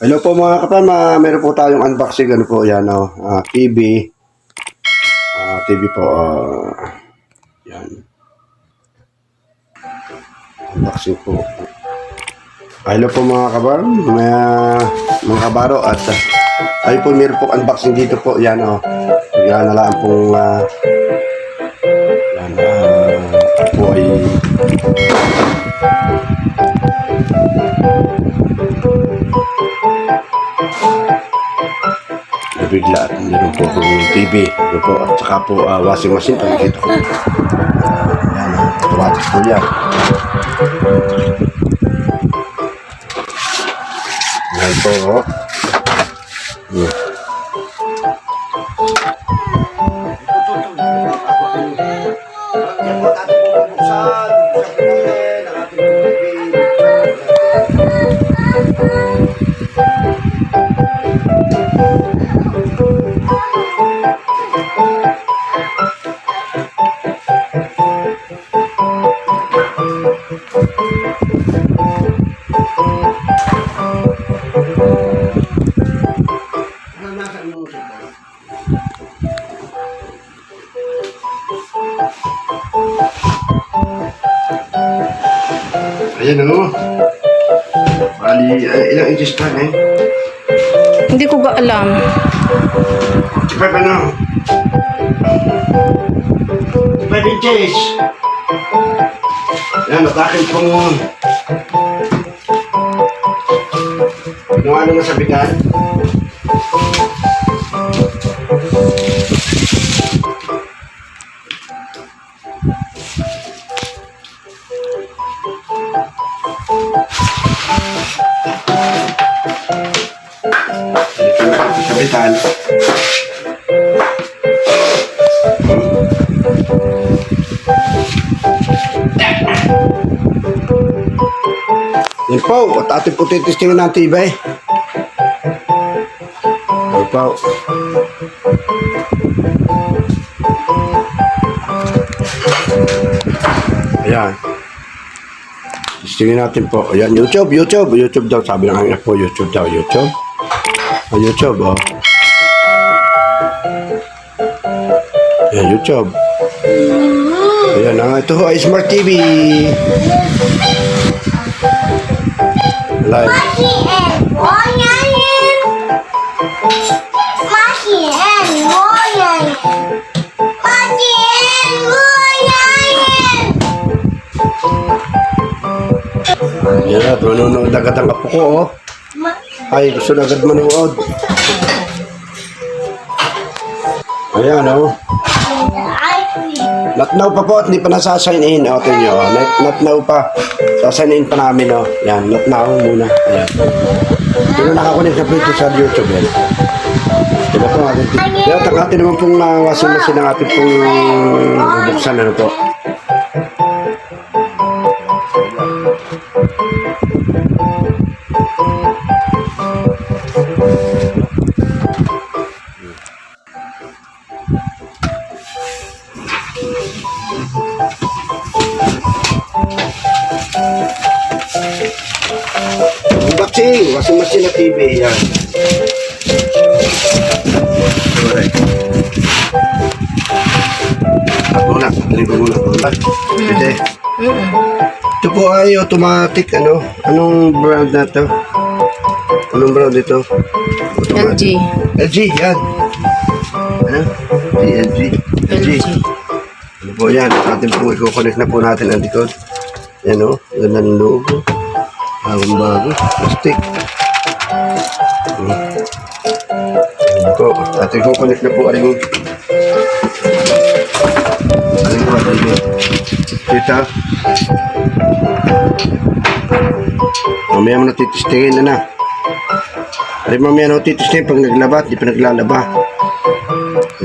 Hello po mga kapam, uh, meron po tayong unboxing, ano po, yan o, ah, TV. Ah, TV po, ah, yan. Unboxing po. Hello po mga kabar, mga, mga kabaro, at uh, tayo po meron po unboxing dito po, yan o. Bigla na lang pong, ah, bigla at meron po akong TV. Ano po, at saka po ah, washing machine. Pagkita ko. Yan, ah, automatic po yan. Yan po, oh. Yan. Ayan o. Bali, uh, ilang inches pa eh? Hindi ko ba alam. Five ano? Five inches. Yan, at akin pong... Kung ano na sa bigat. Bitan. Yan po, at ating po titistingin ng tibay. Yan po. Ayan. Tistingin natin po. Ayan, YouTube, YouTube, YouTube daw. Sabi ng po, YouTube daw, YouTube. Sa YouTube, oh. Ayan, YouTube. Ayan na nga. Ito ay Smart TV. Live. Ayan na, nanonood agad ang kapo ko, oh. Ay, gusto na agad manood. Ayan, oh. Not now pa po at hindi pa nasa-sign in. O, ito nyo. oh. Now pa. Sa-sign in pa namin, oh. Yan, not now muna. Ayan. Pero nakakunik na po sa YouTube, yan. Diba po atin? Kaya ang atin naman pong uh, washing machine ng ating pong bubuksan, ano po. Unboxing! Washing machine na TV, yan. Alright. Ako na, libo muna. Pwede. Ito po ay automatic, ano? Anong brand na to? Anong brand ito? LG. LG, yan. Ano? LG. LG. LG. Ano po yan? Atin po i-connect na po natin ang likod. Yan o. Ganda ng logo. Bagong bago. Plastic. Po? Atin ko connect na po aling aling po aling kita. Mamaya mo na titistingin na na. Aling mamaya na titistingin pag naglaba at di pa naglalaba.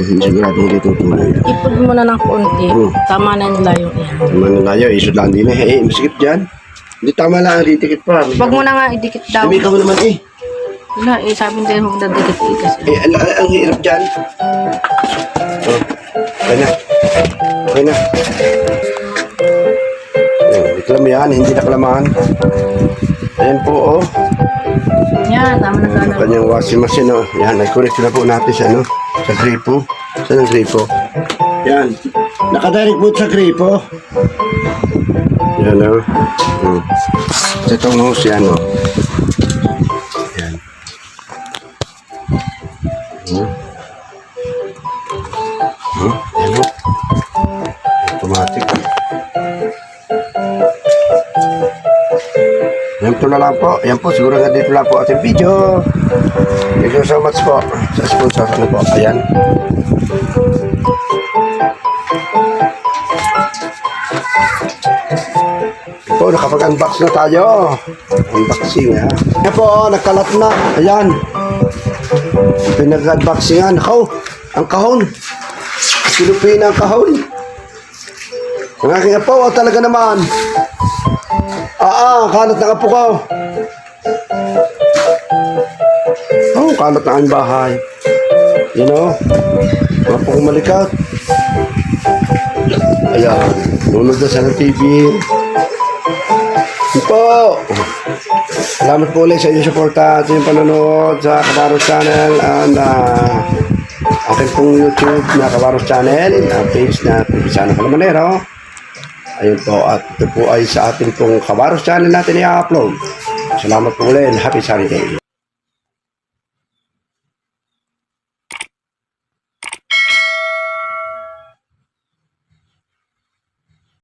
Eh, Siguradong dito tuloy. Ipod mo na ng konti. Hmm. Tama na yung yan. Naman na tayo, isod lang din eh. Eh, masikip dyan. Hindi tama lang, titikit pa. Wag mo na nga idikit daw. Sabi ka mo naman eh. Wala eh, sabi nila huwag na dikit eh kasi. Eh, ang, ang, ang hirap dyan. Oh, okay na. Okay na. Oh, reklam yan, hindi naklamaan. Ayan po, oh. Yan, tama na sana. Kanyang washing machine, oh. Yan, nag-connect na po natin sa, ano, sa gripo. Saan ang gripo? Yan. Nakadirect boot sa gripo. Yan, oh. Hmm. Itong hose, yan, oh. Yan. Hmm. Hmm. Yan, oh. Automatic. Yan po na lang po. Yan po, siguro na dito lang po ating video. Thank you so much po sa sponsor na po. Ayan. Nakapag-unbox na tayo. Unboxing, ha? Yan po, oh, nagkalat na. Ayan. Pinag-unboxingan. Ako, ang kahon. Sinupin ang kahon. Ang aking apo, oh, talaga naman. Ah, ah, kalat ng apo ko. Oh, kalat na ang bahay. You know? Mga po kumalikat. Ayan, nunod na sa TV. Po. Salamat po ulit sa inyong suporta at inyong panonood sa Kabaros Channel and uh, akin pong YouTube na Kabaros Channel, ang page na Pipisano Palamanero. Ayun po, at ito po ay sa ating pong Kabaros Channel natin i-upload. Salamat po ulit. Happy Sunday.